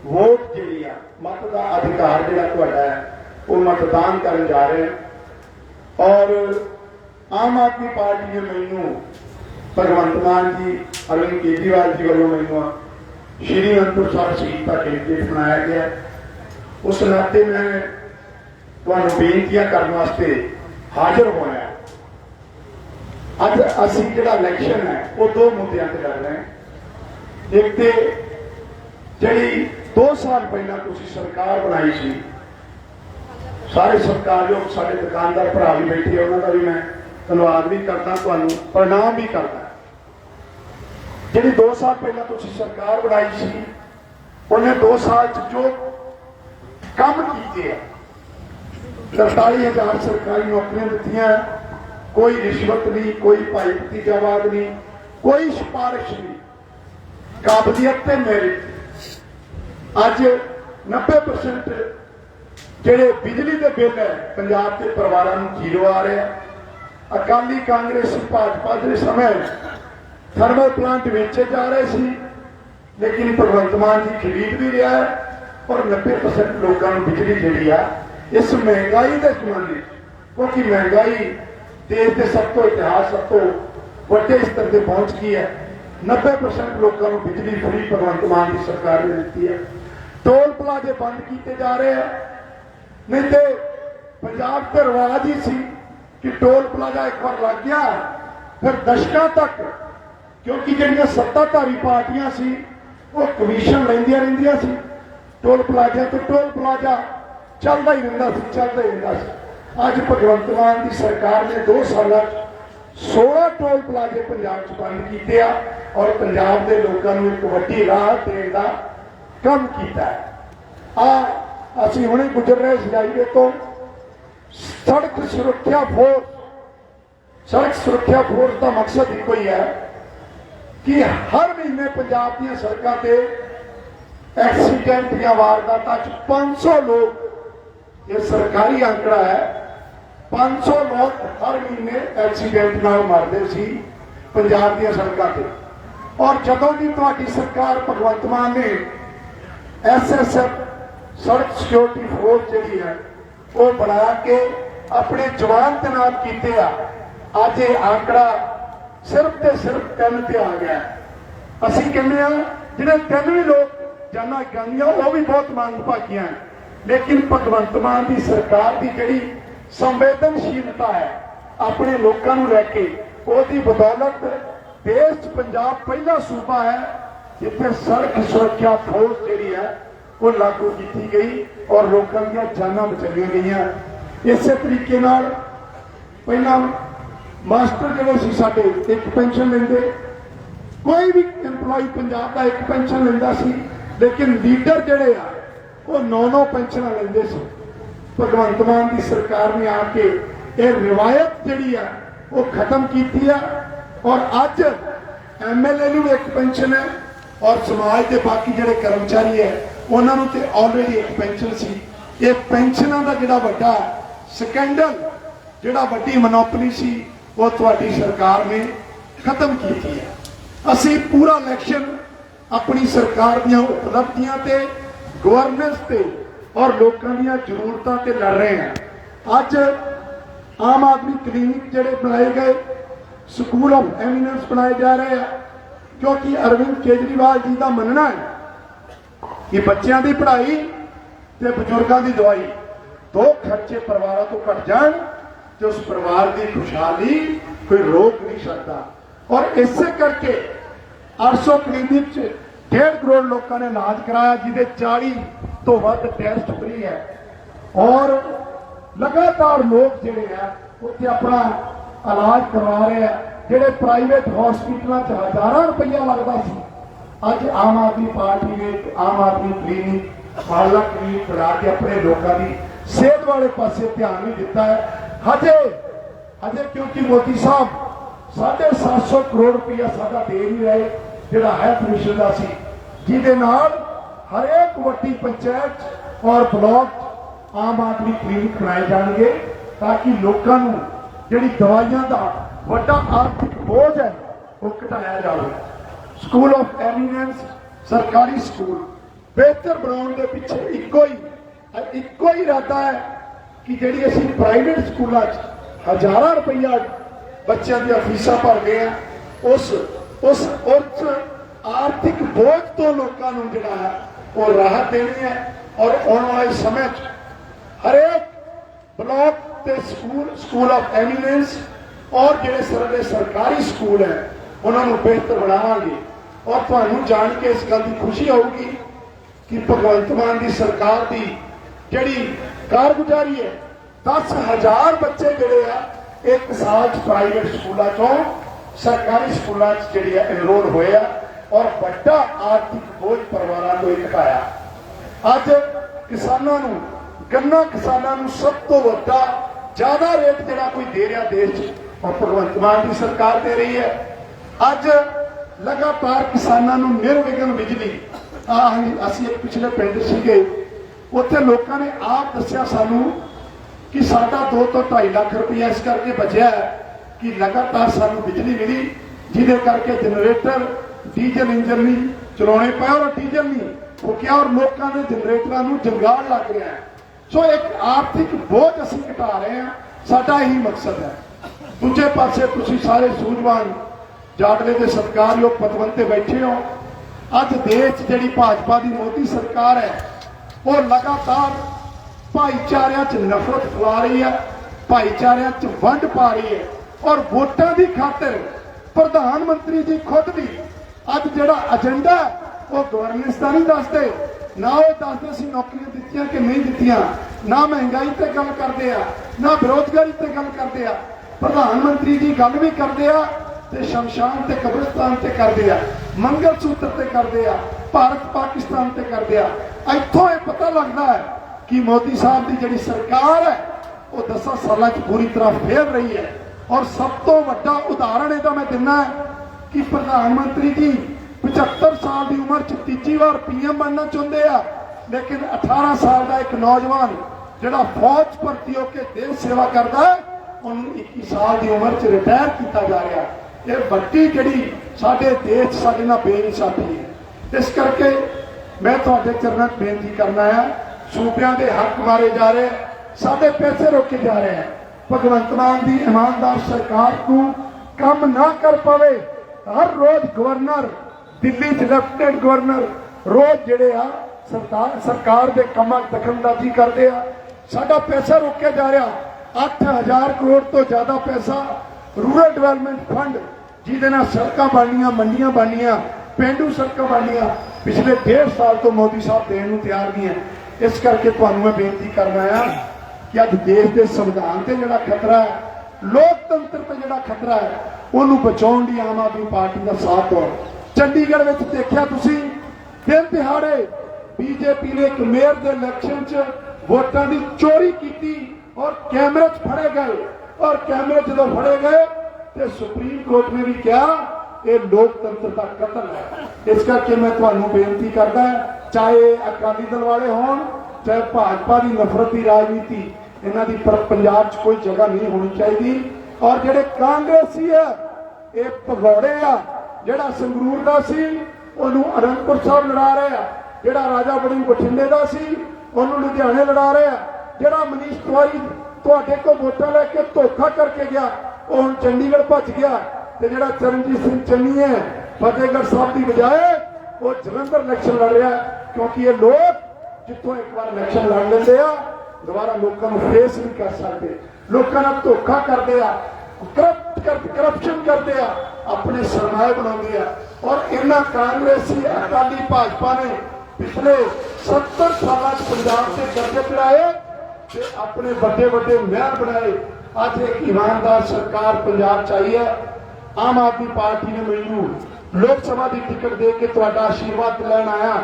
ਵੋਟ ਜਿਹੜੀ ਆ, ਮਤ ਦਾ ਅਧਿਕਾਰ ਜਿਹੜਾ ਤੁਹਾਡਾ ਹੈ, ਉਹ ਮਤਦਾਨ ਕਰਨ ਜਾ ਰਹੇ ਔਰ ਆਮ ਆਦਮੀ ਪਾਰਟੀ ਨੇ ਮੈਨੂੰ, ਭਗਵੰਤ ਮਾਨ ਜੀ, ਅਰਵਿੰਦ ਕੇਜਰੀਵਾਲ ਜੀ ਵੱਲੋਂ ਮੈਨੂੰ ਸ਼੍ਰੀ ਅਨੰਦਪੁਰ ਸਾਹਿਬ ਸੀਟ ਦਾ ਕੈਂਡੀਡੇਟ ਬਣਾਇਆ ਗਿਆ ਉਸ ਨਾਤੇ ਮੈਂ ਤੁਹਾਨੂੰ ਬੇਨਤੀਆਂ ਕਰਨ ਵਾਸਤੇ ਹਾਜ਼ਰ ਹੋਇਆ ਅੱਜ ਅਸੀਂ ਜਿਹੜਾ ਇਲੈਕਸ਼ਨ ਹੈ ਉਹ ਦੋ ਮੁੱਦਿਆਂ ਤੇ ਲੜ ਰਹੇ ਹਾਂ। ਇੱਕ ਤੇ ਜਿਹੜੀ 2 ਸਾਲ ਪਹਿਲਾਂ ਤੁਸੀਂ ਸਰਕਾਰ ਬਣਾਈ ਸੀ ਸਾਰੇ ਸਰਕਾਰਯੋਗ ਸਾਡੇ ਦੁਕਾਨਦਾਰ ਭਰਾ ਵੀ ਬੈਠੇ ਆ, ਉਹਨਾਂ ਦਾ ਵੀ ਮੈਂ ਧੰਨਵਾਦ ਵੀ ਕਰਦਾ ਤੁਹਾਨੂੰ ਪ੍ਰਣਾਮ ਵੀ ਕਰਦਾ। ਜਿਹੜੀ 2 ਸਾਲ ਪਹਿਲਾਂ ਤੁਸੀਂ ਸਰਕਾਰ ਬਣਾਈ ਸੀ ਉਹਨੇ 2 ਸਾਲ ਚ ਜੋ ਕੰਮ ਕੀਤੇ ਆ 43000 ਸਰਕਾਰੀ ਨੌਕਰੀਆਂ ਦਿੱਤੀਆਂ ਕੋਈ ਰਿਸ਼ਵਤ ਨਹੀਂ, ਕੋਈ ਭਾਈ ਭਤੀਜਾਵਾਦ ਨਹੀਂ, ਕੋਈ ਸਿਫਾਰਿਸ਼ ਨਹੀਂ। ਕਾਬਲੀਅਤ ਤੇ ਮੈਰਿਟ ਅੱਜ 90% ਜਿਹੜੇ ਬਿਜਲੀ ਦੇ ਬਿੱਲ ਹੈ, ਪੰਜਾਬ ਦੇ ਪਰਿਵਾਰਾਂ ਨੂੰ ਜ਼ੀਰੋ ਆ ਰਿਹਾ। ਅਕਾਲੀ ਕਾਂਗਰਸ, ਭਾਜਪਾ ਦੇ ਸਮੇਂ ਥਰਮਲ ਪਲਾਂਟ ਵੇਚੇ ਜਾ ਰਹੇ ਸੀ, ਲੇਕਿਨ ਭਗਵੰਤ ਮਾਨ ਜੀ ਖਰੀਦ ਵੀ ਰਿਹਾ ਹੈ ਔਰ 90% ਲੋਕਾਂ ਨੂੰ ਬਿਜਲੀ ਜਿਹੜੀ ਆ, ਇਸ ਮਹਿੰਗਾਈ ਦੇ ਜ਼ਮਾਨੇ ਕਿਉਂਕਿ ਮਹਿੰਗਾਈ ਦੇਸ਼ ਦੇ ਸਭ ਤੋਂ ਇਤਿਹਾਸ, ਸਭ ਤੋਂ ਵੱਡੇ ਸਤਰ ਤੇ ਪਹੁੰਚ ਗਈ ਹੈ। 90% ਲੋਕਾਂ ਨੂੰ ਬਿਜਲੀ ਫ੍ਰੀ ਭਗਵੰਤ ਮਾਨ ਦੀ ਸਰਕਾਰ ਨੇ ਦਿੱਤੀ ਹੈ। ਟੋਲ ਪਲਾਜ਼ੇ ਬੰਦ ਕੀਤੇ ਜਾ ਰਹੇ ਆ ਨਹੀਂ ਤੇ ਪੰਜਾਬ ਤੇ ਰਿਵਾਜ ਹੀ ਸੀ ਕਿ ਟੋਲ ਪਲਾਜ਼ਾ ਇੱਕ ਵਾਰ ਲੱਗ ਗਿਆ, ਫਿਰ ਦਸ਼ਕਾਂ ਤੱਕ, ਕਿਉਂਕਿ ਜਿਹੜੀਆਂ ਸੱਤਾਧਾਰੀ ਪਾਰਟੀਆਂ ਸੀ, ਉਹ ਕਮਿਸ਼ਨ ਲੈਂਦੀਆਂ ਰਹਿੰਦੀਆਂ ਸੀ। ਟੋਲ ਪਲਾਜ਼ਾ ਤੇ ਟੋਲ ਪਲਾਜ਼ਾ ਚੱਲਦਾ ਹੀ ਰਹਿੰਦਾ ਸੀ, ਚੱਲਦਾ ਹੀ ਰਹਿੰਦਾ ਸੀ। ਅੱਜ ਭਗਵੰਤ ਮਾਨ ਦੀ ਸਰਕਾਰ ਨੇ 2 ਸਾਲਾਂ 'ਚ 16 ਟੋਲ ਪਲਾਜ਼ੇ ਪੰਜਾਬ 'ਚ ਬੰਦ ਕੀਤੇ ਆ ਔਰ ਪੰਜਾਬ ਦੇ ਲੋਕਾਂ ਨੂੰ ਇੱਕ ਵੱਡੀ ਰਾਹਤ ਦੇਣ ਦਾ ਕੰਮ ਕੀਤਾ ਆ, ਅਸੀਂ ਹੁਣੇ ਗੁਜ਼ਰ ਰਹੇ ਸੀ ਹਾਈਵੇ ਤੋਂ। ਸੜਕ ਸੁਰੱਖਿਆ ਫੋਰਸ ਸੜਕ ਸੁਰੱਖਿਆ ਫੋਰਸ ਦਾ ਮਕਸਦ ਇੱਕੋ ਹੀ ਹੈ ਕਿ ਹਰ ਮਹੀਨੇ ਪੰਜਾਬ ਦੀਆਂ ਸੜਕਾਂ ਤੇ ਐਕਸੀਡੈਂਟ ਜਾਂ ਵਾਰਦਾਤਾਂ 'ਚ 500 ਲੋਕ, ਇਹ ਸਰਕਾਰੀ ਅੰਕੜਾ ਹੈ 500 ਲੋਕ ਹਰ ਮਹੀਨੇ ਐਕਸੀਡੈਂਟ ਨਾਲ ਮਰਦੇ ਸੀ, ਪੰਜਾਬ ਦੀਆਂ ਸੜਕਾਂ ਤੇ। ਔਰ ਜਦੋਂ ਦੀ ਤੁਹਾਡੀ ਸਰਕਾਰ ਭਗਵੰਤ ਮਾਨ ਨੇ ਐਸਐਸਐਫ ਸੜਕ ਸਿਕਿਉਰਿਟੀ ਫੋਰਸ ਜਿਹੜੀ ਹੈ, ਉਹ ਬਣਾ ਕੇ ਆਪਣੇ ਜਵਾਨ ਤੈਨਾਤ ਕੀਤੇ ਆ। ਅੱਜ ਇਹ ਆંકੜਾ ਸਿਰਫ ਤੇ ਸਿਰਫ ਤਿੰਨ ਤੇ ਆ ਗਿਆ ਅਸੀਂ ਕਹਿੰਦੇ ਆ ਜਿਹੜੇ ਤਿੰਨ ਵੀ ਲੋਕ ਜਾਨਾਂ ਗਾਂਦੀਆਂ ਉਹ ਵੀ ਬਹੁਤ ਮੰਗ ਭਾਗੀਆਂ ਲੇਕਿਨ ਭਗਵੰਤ ਮਾਨ ਦੀ ਸਰਕਾਰ ਦੀ ਜਿਹੜੀ ਸੰਵੇਦਨਸ਼ੀਲਤਾ ਹੈ। ਆਪਣੇ ਲੋਕਾਂ ਨੂੰ ਲੈ ਕੇ ਉਹਦੀ ਬਦੌਲਤ ਦੇਸ਼ 'ਚ ਪੰਜਾਬ ਪਹਿਲਾ ਸੂਬਾ ਹੈ, ਜਿੱਥੇ ਸੜਕ ਸੁਰੱਖਿਆ ਫੋਰਸ ਜਿਹੜੀ ਹੈ, ਉਹ ਲਾਗੂ ਕੀਤੀ ਗਈ ਔਰ ਲੋਕਾਂ ਦੀਆਂ ਜਾਨਾਂ ਬਚਾਈਆਂ ਗਈਆਂ। ਇਸੇ ਤਰੀਕੇ ਨਾਲ ਪਹਿਲਾਂ ਮਾਸਟਰ ਜਿਹੜੇ ਸੀ ਸਾਡੇ, ਇੱਕ ਪੈਨਸ਼ਨ ਲੈਂਦੇ। ਕੋਈ ਵੀ EMPLOYE ਪੰਜਾਬ ਦਾ ਇੱਕ ਪੈਨਸ਼ਨ ਲੈਂਦਾ ਸੀ, ਲੇਕਿਨ ਲੀਡਰ ਜਿਹੜੇ ਆ, ਉਹ ਨੌ ਨੌ ਪੈਨਸ਼ਨਾਂ ਲੈਂਦੇ ਸੀ। ਭਗਵੰਤ ਮਾਨ ਦੀ ਸਰਕਾਰ ਨੇ ਆ ਕੇ ਇਹ ਰਿਵਾਇਤ ਜਿਹੜੀ ਆ, ਉਹ ਖਤਮ ਕੀਤੀ ਆ। ਔਰ ਅੱਜ ਐਮਐਲਏ ਨੂੰ ਇੱਕ ਪੈਨਸ਼ਨ ਹੈ ਔਰ ਸਮਾਜ ਦੇ ਬਾਕੀ ਜਿਹੜੇ ਕਰਮਚਾਰੀ ਹੈ, ਉਹਨਾਂ ਨੂੰ ਤੇ ਆਲਰੇਡੀ ਇੱਕ ਪੈਨਸ਼ਨ ਸੀ। ਇਹ ਪੈਨਸ਼ਨਾਂ ਦਾ ਜਿਹੜਾ ਵੱਡਾ ਸਕੈਂਡਲ, ਜਿਹੜਾ ਵੱਡੀ ਮਨੋਪਲੀ ਸੀ, ਉਹ ਤੁਹਾਡੀ ਸਰਕਾਰ ਨੇ ਖਤਮ ਕੀਤੀ ਹੈ। ਅਸੀਂ ਪੂਰਾ ਇਲੈਕਸ਼ਨ ਆਪਣੀ ਸਰਕਾਰ ਦੀਆਂ ਉਪਲਬਧੀਆਂ ਤੇ ਗਵਰਨੈਂਸ ਤੇ ਔਰ ਲੋਕਾਂ ਦੀਆਂ ਜ਼ਰੂਰਤਾਂ ਤੇ ਲੜ ਰਹੇ ਹਾਂ। ਅੱਜ ਆਮ ਆਦਮੀ ਕਲੀਨਿਕ ਜਿਹੜੇ ਬਣਾਏ ਗਏ ਸਕੂਲ ਆਫ ਐਮੀਨੈਂਸ ਬਣਾਏ ਜਾ ਰਹੇ ਆ ਕਿਉਂਕਿ ਅਰਵਿੰਦ ਕੇਜਰੀਵਾਲ ਜੀ ਦਾ ਮੰਨਣਾ ਹੈ ਕਿ ਬੱਚਿਆਂ ਦੀ ਪੜ੍ਹਾਈ ਤੇ ਬਜ਼ੁਰਗਾਂ ਦੀ ਦਵਾਈ ਦੋ ਖਰਚੇ ਪਰਿਵਾਰਾਂ ਤੋਂ ਘਟ ਜਾਣ, ਤੇ ਉਸ ਪਰਿਵਾਰ ਦੀ ਖੁਸ਼ਹਾਲੀ ਕੋਈ ਰੋਕ ਨਹੀਂ ਸਕਦਾ। ਔਰ ਇਸੇ ਕਰਕੇ 800 ਕਲੀਨਿਕ ਚ 1.5 ਕਰੋੜ ਲੋਕਾਂ ਨੇ ਇਲਾਜ ਕਰਾਇਆ, ਜਿਹਦੇ 40 ਤੋਂ ਵੱਧ ਟੈਸਟ ਫ੍ਰੀ ਹੈ। ਔਰ ਲਗਾਤਾਰ ਲੋਕ ਜਿਹੜੇ ਆ, ਉੱਥੇ ਆਪਣਾ ਇਲਾਜ ਕਰਵਾ ਰਹੇ ਆ। ਜਿਹੜੇ ਪ੍ਰਾਈਵੇਟ ਹਸਪੀਟਲਾਂ 'ਚ ਹਜ਼ਾਰਾਂ ਰੁਪਈਆ ਲੱਗਦਾ ਸੀ। ਅੱਜ ਆਮ ਆਦਮੀ ਪਾਰਟੀ ਨੇ, ਆਮ ਆਦਮੀ ਕਲੀਨਿਕ ਮਾਲਾ ਕਲੀਨਿਕ ਬਣਾ ਕੇ ਆਪਣੇ ਲੋਕਾਂ ਦੀ ਸਿਹਤ ਵਾਲੇ ਪਾਸੇ ਧਿਆਨ ਨਹੀਂ ਦਿੱਤਾ ਹੈ। ਹਜੇ ਹਜੇ ਕਿਉਂਕਿ ਮੋਦੀ ਸਾਹਿਬ 750 ਕਰੋੜ ਰੁਪਇਆ ਸਾਡਾ ਦੇ ਨਹੀਂ ਰਹੇ, ਜਿਹੜਾ ਹੈਲਥ ਮਿਸ਼ਨ ਦਾ ਸੀ। ਜਿਹਦੇ ਨਾਲ ਹਰੇਕ ਵੱਡੀ ਪੰਚਾਇਤ ਔਰ ਬਲਾਕ ਆਮ ਆਦਮੀ ਕਲੀਨਿਕ ਬਣਾਏ ਜਾਣਗੇ ਤਾਂ ਕਿ ਲੋਕਾਂ ਨੂੰ ਜਿਹੜੀ ਦਵਾਈਆਂ ਦਾ ਵੱਡਾ ਆਰਥਿਕ ਬੋਝ ਹੈ, ਉਹ ਘਟਾਇਆ ਜਾਵੇ। ਸਕੂਲ ਆਫ ਐਮੀਨੈਂਸ ਸਰਕਾਰੀ ਸਕੂਲ ਬਿਹਤਰ ਬਣਾਉਣ ਦੇ ਪਿੱਛੇ ਇੱਕੋ ਹੀ ਇੱਕੋ ਹੀ ਇਰਾਦਾ ਹੈ ਕਿ ਜਿਹੜੀ ਅਸੀਂ ਪ੍ਰਾਈਵੇਟ ਸਕੂਲਾਂ 'ਚ ਹਜ਼ਾਰਾਂ ਰੁਪਈਆ ਬੱਚਿਆਂ ਦੀਆਂ ਫੀਸਾਂ ਭਰਦੇ ਆ, ਉਸ ਉਸ ਉਸ ਆਰਥਿਕ ਬੋਝ ਤੋਂ ਲੋਕਾਂ ਨੂੰ ਜਿਹੜਾ ਹੈ ਉਹ ਰਾਹਤ ਦੇਣੀ ਹੈ ਔਰ ਆਉਣ ਵਾਲੇ ਸਮੇਂ 'ਚ ਹਰੇਕ ਬਲਾਕ ਤੇ ਸਕੂਲ ਸਕੂਲ ਆਫ ਐਮੀਨੈਂਸ ਔਰ ਜਿਹੜੇ ਸਾਰੇ ਸਰਕਾਰੀ ਸਕੂਲ ਹੈ, ਉਹਨਾਂ ਨੂੰ ਬਿਹਤਰ ਬਣਾਵਾਂਗੇ। ਔਰ ਤੁਹਾਨੂੰ ਜਾਣ ਕੇ ਇਸ ਗੱਲ ਦੀ ਖੁਸ਼ੀ ਹੋਊਗੀ ਕਿ ਭਗਵੰਤ ਮਾਨ ਦੀ ਸਰਕਾਰ ਦੀ ਜਿਹੜੀ ਕਾਰਗੁਜ਼ਾਰੀ ਹੈ 10000 ਬੱਚੇ ਜਿਹੜੇ ਆ, ਇੱਕ ਸਾਲ ਚ ਪ੍ਰਾਈਵੇਟ ਸਕੂਲਾਂ ਚੋਂ ਸਰਕਾਰੀ ਸਕੂਲਾਂ ਚ ਜਿਹੜੇ ਆ ਐਨਰੋਲ ਹੋਏ ਆ। ਔਰ ਵੱਡਾ ਆਰਥਿਕ ਬੋਝ ਪਰਿਵਾਰਾਂ ਤੋਂ ਇਹ ਅੱਜ ਕਿਸਾਨਾਂ ਨੂੰ, ਗੰਨਾ ਕਿਸਾਨਾਂ ਨੂੰ ਸਭ ਤੋਂ ਵੱਡਾ, ਜ਼ਿਆਦਾ ਰੇਟ ਜਿਹੜਾ ਕੋਈ ਦੇ ਰਿਹਾ ਦੇਸ਼ 'ਚ, ਉਹ ਭਗਵੰਤ ਮਾਨ ਦੀ ਸਰਕਾਰ ਦੇ ਰਹੀ ਹੈ। ਅੱਜ ਲਗਾਤਾਰ ਕਿਸਾਨਾਂ ਨੂੰ ਨਿਰਵਿਘਨ ਬਿਜਲੀ ਆ ਅਸੀਂ ਇੱਕ ਪਿਛਲੇ ਪਿੰਡ ਸੀਗੇ, ਉੱਥੇ ਲੋਕਾਂ ਨੇ ਆਪ ਦੱਸਿਆ ਸਾਨੂੰ ਕਿ ਸਾਡਾ 2 ਤੋਂ 2.5 ਲੱਖ ਰੁਪਇਆ ਇਸ ਕਰਕੇ ਬਚਿਆ ਕਿ ਲਗਾਤਾਰ ਸਾਨੂੰ ਬਿਜਲੀ ਮਿਲੀ, ਜਿਹਦੇ ਕਰਕੇ ਜਨਰੇਟਰ ਡੀਜ਼ਲ ਇੰਜਨ ਨਹੀਂ ਚਲਾਉਣੇ ਪਏ ਔਰ ਡੀਜ਼ਲ ਨਹੀਂ ਫੁਕਿਆ ਔਰ ਲੋਕਾਂ ਦੇ ਜਨਰੇਟਰਾਂ ਨੂੰ ਜੰਗਾਲ ਲੱਗ ਰਿਹਾ ਹੈ। ਸੋ ਇੱਕ ਆਰਥਿਕ ਬੋਝ ਅਸੀਂ ਘਟਾ ਰਹੇ ਹਾਂ। ਸਾਡਾ ਇਹੀ ਮਕਸਦ ਹੈ। ਦੂਜੇ ਪਾਸੇ ਤੁਸੀਂ ਸਾਰੇ ਸੂਝਵਾਨ ਜਾਟਲੇ ਦੇ ਸਤਿਕਾਰਯੋਗ ਪਤਵੰਤ ਤੇ ਬੈਠੇ ਹੋ। ਅੱਜ ਦੇਸ਼ ਜਿਹੜੀ ਭਾਜਪਾ ਦੀ ਮੋਦੀ ਸਰਕਾਰ ਹੈ, ਉਹ ਲਗਾਤਾਰ ਭਾਈਚਾਰਿਆਂ 'ਚ ਨਫ਼ਰਤ ਫੈਲਾ ਰਹੀ ਹੈ, ਭਾਈਚਾਰਿਆਂ 'ਚ ਵੰਡ ਪਾ ਰਹੀ ਹੈ। ਔਰ ਵੋਟਾਂ ਦੀ ਖਾਤਰ ਪ੍ਰਧਾਨ ਮੰਤਰੀ ਜੀ ਖੁਦ ਵੀ ਅੱਜ ਜਿਹੜਾ ਏਜੰਡਾ ਉਹ ਗਵਰਨੈਂਸ ਦਾ ਨਹੀਂ ਦੱਸਦੇ। ਨਾ ਉਹ ਦੱਸਦੇ ਸੀ ਨੌਕਰੀਆਂ ਦਿੱਤੀਆਂ ਕਿ ਨਹੀਂ ਦਿੱਤੀਆਂ। ਨਾ ਮਹਿੰਗਾਈ ਤੇ ਗੱਲ ਕਰਦੇ ਆ, ਨਾ ਬੇਰੋਜ਼ਗਾਰੀ ਤੇ ਗੱਲ ਕਰਦੇ ਆ। ਪ੍ਰਧਾਨ ਮੰਤਰੀ ਦੀ ਗੱਲ ਵੀ ਕਰਦੇ ਆ ਤੇ ਸ਼ਮਸ਼ਾਨ ਤੇ ਕਬਰਸਤਾਨ ਤੇ ਕਰਦੇ ਆ, ਮੰਗਲ ਸੂਤਰ ਤੇ ਕਰਦੇ ਆ, ਭਾਰਤ ਪਾਕਿਸਤਾਨ ਤੇ ਕਰਦੇ ਆ। ਇੱਥੋਂ ਇਹ ਪਤਾ ਲੱਗਦਾ ਹੈ ਕਿ ਮੋਦੀ ਸਾਹਿਬ ਦੀ ਜਿਹੜੀ ਸਰਕਾਰ ਹੈ, ਉਹ 10 ਸਾਲਾਂ 'ਚ ਪੂਰੀ ਤਰ੍ਹਾਂ ਫੇਲ ਰਹੀ ਹੈ। ਔਰ ਸਭ ਤੋਂ ਵੱਡਾ ਉਦਾਹਰਣ ਇਹਦਾ ਮੈਂ ਦਿੰਨਾ ਕਿ ਪ੍ਰਧਾਨ ਮੰਤਰੀ ਜੀ 75 ਸਾਲ ਦੀ ਉਮਰ 'ਚ ਤੀਜੀ ਵਾਰ ਪੀਐਮ ਬਣਨਾ ਚਾਹੁੰਦੇ ਆ, ਲੇਕਿਨ 18 ਸਾਲ ਦਾ ਇੱਕ ਨੌਜਵਾਨ ਜਿਹੜਾ ਫੌਜ ਭਰਤੀ ਹੋ ਕੇ ਦੇਸ਼ ਸੇਵਾ ਕਰਦਾ ਉਹਨੂੰ 21 ਸਾਲ ਦੀ ਉਮਰ 'ਚ ਰਿਟਾਇਰ ਕੀਤਾ ਜਾ ਰਿਹਾ ਇਹ ਵੱਡੀ ਜਿਹੜੀ ਸਾਡੇ ਦੇਸ਼ ਸਾਡੇ ਨਾਲ ਬੇਇਨਸਾਫੀ ਹੈ। ਇਸ ਕਰਕੇ ਮੈਂ ਤੁਹਾਡੇ ਚਰਨਾਂ 'ਚ ਬੇਨਤੀ ਕਰਨਾ ਆ ਸੂਬਿਆਂ ਦੇ ਹੱਕ ਮਾਰੇ ਜਾ ਰਹੇ, ਸਾਡੇ ਪੈਸੇ ਰੋਕੇ ਜਾ ਰਹੇ ਹੈ ਭਗਵੰਤ ਮਾਨ ਦੀ ਇਮਾਨਦਾਰ ਸਰਕਾਰ ਨੂੰ ਕੰਮ ਨਾ ਕਰ ਪਾਵੇ ਹਰ ਰੋਜ਼ ਗਵਰਨਰ, ਦਿੱਲੀ 'ਚ ਲੈਫਟੀਨੈਂਟ ਗਵਰਨਰ, ਰੋਜ਼ ਜਿਹੜੇ ਆ ਸਰਕਾਰ ਸਰਕਾਰ ਦੇ ਕੰਮਾਂ ਦਖਲਅੰਦਾਜ਼ੀ ਕਰਦੇ ਆ। ਸਾਡਾ ਪੈਸਾ ਰੋਕਿਆ ਜਾ ਰਿਹਾ। 8000 ਕਰੋੜ ਤੋਂ ਜ਼ਿਆਦਾ ਪੈਸਾ ਰੂਰਲ ਡਿਵੈਲਪਮੈਂਟ ਫੰਡ, ਜਿਹਦੇ ਨਾਲ ਸੜਕਾਂ ਬਣਨੀਆਂ, ਮੰਡੀਆਂ ਬਣਨੀਆਂ, ਪਿੰਡੂ ਸੜਕਾਂ ਬਣਨੀਆਂ, ਪਿਛਲੇ 1.5 ਸਾਲ ਤੋਂ ਮੋਦੀ ਸਾਹਿਬ ਦੇਣ ਨੂੰ ਤਿਆਰ ਨਹੀਂ ਹੈ। ਇਸ ਕਰਕੇ ਤੁਹਾਨੂੰ ਮੈਂ ਬੇਨਤੀ ਕਰਨਾ ਆ ਕਿ ਅੱਜ ਦੇਸ਼ ਦੇ ਸੰਵਿਧਾਨ ਤੇ ਜਿਹੜਾ ਖਤਰਾ ਹੈ ਲੋਕਤੰਤਰ ਤੇ ਜਿਹੜਾ ਖਤਰਾ ਹੈ, ਉਹਨੂੰ ਬਚਾਉਣ ਲਈ ਆਮ ਆਦਮੀ ਪਾਰਟੀ ਦਾ ਸਾਥ ਦਿਓ। ਚੰਡੀਗੜ੍ਹ ਵਿੱਚ ਦੇਖਿਆ ਤੁਸੀਂ, ਦਿਨ ਦਿਹਾੜੇ ਬੀਜੇਪੀ ਨੇ ਇੱਕ ਮੇਅਰ ਦੇ ਇਲੈਕਸ਼ਨ 'ਚ ਵੋਟਾਂ ਦੀ ਚੋਰੀ ਕੀਤੀ ਔਰ ਕੈਮਰੇ 'ਚ ਫੜੇ ਗਏ। ਔਰ ਕੈਮਰੇ ਜਦੋਂ ਫੜੇ ਗਏ ਤੇ ਸੁਪਰੀਮ ਕੋਰਟ ਨੇ ਵੀ ਕਿਹਾ, ਇਹ ਲੋਕਤੰਤਰ ਦਾ ਕਤਲ ਹੈ। ਇਸ ਕਰਕੇ ਮੈਂ ਤੁਹਾਨੂੰ ਬੇਨਤੀ ਕਰਦਾ, ਚਾਹੇ ਅਕਾਲੀ ਦਲ ਵਾਲੇ ਹੋਣ, ਚਾਹੇ ਭਾਜਪਾ ਦੀ ਨਫ਼ਰਤ ਦੀ ਰਾਜਨੀਤੀ ਇਹਨਾਂ ਦੀ ਪਰ ਪੰਜਾਬ 'ਚ ਕੋਈ ਜਗ੍ਹਾ ਨਹੀਂ ਹੋਣੀ ਚਾਹੀਦੀ। ਔਰ ਜਿਹੜੇ ਕਾਂਗਰਸੀ ਆ, ਇਹ ਭਗੌੜੇ ਆ, ਜਿਹੜਾ ਸੰਗਰੂਰ ਦਾ ਸੀ, ਉਹਨੂੰ ਅਨੰਦਪੁਰ ਸਾਹਿਬ ਲੜਾ ਰਹੇ ਆ। ਜਿਹੜਾ ਰਾਜਾ ਬੜੀ ਬਠਿੰਡੇ ਦਾ ਸੀ, ਉਹਨੂੰ ਲੁਧਿਆਣੇ ਲੜਾ ਰਹੇ ਆ। ਜਿਹੜਾ ਮਨੀਸ਼ ਤਿਵਾਰੀ ਤੁਹਾਡੇ ਕੋਲ ਵੋਟਾਂ ਲੈ ਕੇ ਧੋਖਾ ਕਰਕੇ ਗਿਆ, ਉਹ ਹੁਣ ਚੰਡੀਗੜ੍ਹ ਭੱਜ ਗਿਆ। ਤੇ ਜਿਹੜਾ ਚਰਨਜੀਤ ਸਿੰਘ ਚੰਨੀ ਹੈ, ਫਤਿਹਗੜ੍ਹ ਸਾਹਿਬ ਦੀ ਬਜਾਏ, ਉਹ ਜਲੰਧਰ ਇਲੈਕਸ਼ਨ ਲੜ ਰਿਹਾ, ਕਿਉਂਕਿ ਇਹ ਲੋਕ ਜਿੱਥੋਂ ਇੱਕ ਵਾਰ ਇਲੈਕਸ਼ਨ ਲੜ ਲੈਂਦੇ ਆ ਦੁਬਾਰਾ ਲੋਕਾਂ ਨੂੰ ਫੇਸ ਨਹੀਂ ਕਰ ਸਕਦੇ। ਲੋਕਾਂ ਨਾਲ ਧੋਖਾ ਕਰਦੇ ਆ ਕਰਪਟ ਕਰਪਸ਼ਨ ਕਰਦੇ ਆ, ਆਪਣੇ ਸਰਮਾਏ ਬਣਾਉਂਦੇ ਆ। ਔਰ ਇਹਨਾਂ ਕਾਂਗਰਸੀ ਅਕਾਲੀ ਭਾਜਪਾ ਨੇ ਪਿਛਲੇ 70 ਸਾਲਾਂ 'ਚ ਪੰਜਾਬ ਦੇ ਕਰਜ਼ੇ ਚੜਾਏ ਤੇ ਆਪਣੇ ਵੱਡੇ ਵੱਡੇ ਮਹਿਲ ਬਣਾਏ। ਅੱਜ ਇੱਕ ਇਮਾਨਦਾਰ ਸਰਕਾਰ ਪੰਜਾਬ ਚ ਆਈ ਹੈ। ਆਮ ਆਦਮੀ ਪਾਰਟੀ ਨੇ ਮੈਨੂੰ ਲੋਕ ਸਭਾ ਦੀ ਟਿਕਟ ਦੇ ਕੇ ਤੁਹਾਡਾ ਆਸ਼ੀਰਵਾਦ ਲੈਣ ਆਇਆ।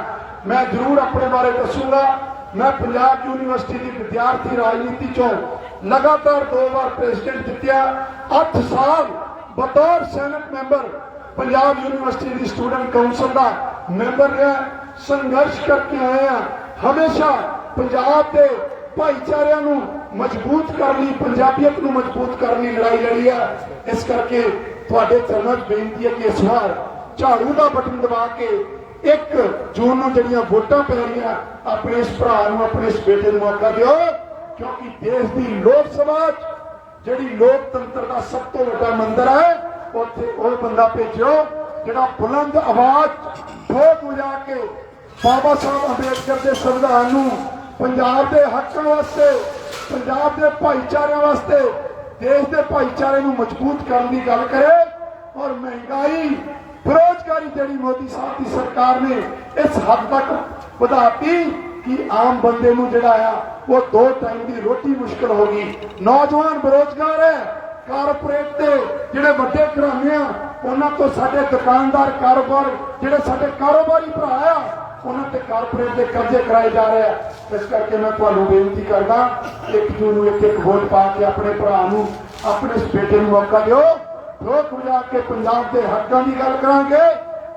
ਮੈਂ ਜ਼ਰੂਰ ਆਪਣੇ ਬਾਰੇ ਦੱਸੂਗਾ। ਮੈਂ ਪੰਜਾਬ ਯੂਨੀਵਰਸਿਟੀ ਦੀ ਵਿਦਿਆਰਥੀ ਰਾਜਨੀਤੀ ਚੋਂ ਲਗਾਤਾਰ ਦੋ ਵਾਰ ਪ੍ਰੈਜ਼ੀਡੈਂਟ ਜਿੱਤਿਆ। 8 ਸਾਲ ਬਤੌਰ ਸੈਨੇਟ ਮੈਂਬਰ ਪੰਜਾਬ ਯੂਨੀਵਰਸਿਟੀ ਦੀ ਸਟੂਡੈਂਟ ਕਾਉਂਸਲ ਦਾ ਮੈਂਬਰ ਰਿਹਾ। ਸੰਘਰਸ਼ ਕਰਕੇ ਆਏ ਆ ਹਮੇਸ਼ਾ ਪੰਜਾਬ ਦੇ ਭਾਈਚਾਰਿਆਂ ਨੂੰ ਮਜ਼ਬੂਤ ਕਰਨ ਲਈ, ਪੰਜਾਬੀਅਤ ਨੂੰ ਮਜ਼ਬੂਤ ਕਰਨ ਲਈ ਲੜਾਈ ਲੜੀ ਹੈ ਇਸ ਕਰਕੇ ਤੁਹਾਡੇ ਚਰਨਾਂ 'ਚ ਬੇਨਤੀ ਹੈ ਕਿ ਇਸ ਵਾਰ ਝਾੜੂ ਦਾ ਬਟਨ ਦਬਾ ਕੇ ਇੱਕ ਜੂਨ ਨੂੰ ਜਿਹੜੀਆਂ ਵੋਟਾਂ ਪੈਣੀਆਂ ਆਪਣੇ ਇਸ ਭਰਾ ਨੂੰ, ਆਪਣੇ ਇਸ ਬੇਟੇ ਨੂੰ ਮੌਕਾ ਦਿਓ, ਕਿਉਂਕਿ ਦੇਸ਼ ਦੀ ਲੋਕ ਸਭਾ ਜਿਹੜੀ ਲੋਕਤੰਤਰ ਦਾ ਸਭ ਤੋਂ ਵੱਡਾ ਮੰਦਰ ਹੈ, ਉੱਥੇ ਉਹ ਬੰਦਾ ਭੇਜਿਓ, ਜਿਹੜਾ ਬੁਲੰਦ ਆਵਾਜ਼ 'ਚ ਠੋਕ ਵਜਾ ਕੇ ਬਾਬਾ ਸਾਹਿਬ ਅੰਬੇਡਕਰ ਦੇ ਸੰਵਿਧਾਨ ਨੂੰ ਪੰਜਾਬ ਦੇ ਹੱਕਾਂ ਵਾਸਤੇ, ਪੰਜਾਬ ਦੇ ਭਾਈਚਾਰਿਆਂ ਵਾਸਤੇ, ਦੇਸ਼ ਦੇ ਭਾਈਚਾਰੇ ਨੂੰ ਮਜ਼ਬੂਤ ਕਰਨ ਦੀ ਗੱਲ ਕਰੇ, ਔਰ ਮਹਿੰਗਾਈ ਬੇਰੋਜ਼ਗਾਰੀ ਜਿਹੜੀ ਮੋਦੀ ਸਾਹਿਬ ਦੀ ਸਰਕਾਰ ਨੇ ਇਸ ਹੱਦ ਤੱਕ ਵਧਾਤੀ ਕਿ ਆਮ ਬੰਦੇ ਨੂੰ ਜਿਹੜਾ ਆ, ਉਹ ਦੋ ਟਾਈਮ ਦੀ ਰੋਟੀ ਮੁਸ਼ਕਲ ਹੋ ਗਈ। ਨੌਜਵਾਨ ਬੇਰੋਜ਼ਗਾਰ ਹੈ ਕਾਰਪੋਰੇਟ ਦੇ ਜਿਹੜੇ ਵੱਡੇ ਘਰਾਣੇ ਆ, ਉਹਨਾਂ ਤੋਂ ਸਾਡੇ ਦੁਕਾਨਦਾਰ, ਕਾਰੋਬਾਰ, ਜਿਹੜੇ ਸਾਡੇ ਕਾਰੋਬਾਰੀ ਭਰਾ ਆ, ਉਹਨਾਂ ਤੇ ਕਾਰਪੋਰੇਟ ਦੇ ਕਰਜ਼ੇ ਕਰਾਏ ਜਾ ਰਹੇ ਆ। ਇਸ ਕਰਕੇ ਮੈਂ ਤੁਹਾਨੂੰ ਬੇਨਤੀ ਕਰਦਾ, ਇੱਕ ਜੂਨ ਨੂੰ ਇੱਕ ਇੱਕ ਵੋਟ ਪਾ ਕੇ ਆਪਣੇ ਭਰਾ ਨੂੰ, ਆਪਣੇ ਇਸ ਬੇਟੇ ਨੂੰ ਮੌਕਾ ਦਿਓ। ਲੋਕ ਵਜਾ ਕੇ ਪੰਜਾਬ ਦੇ ਹੱਕਾਂ ਦੀ ਗੱਲ ਕਰਾਂਗੇ,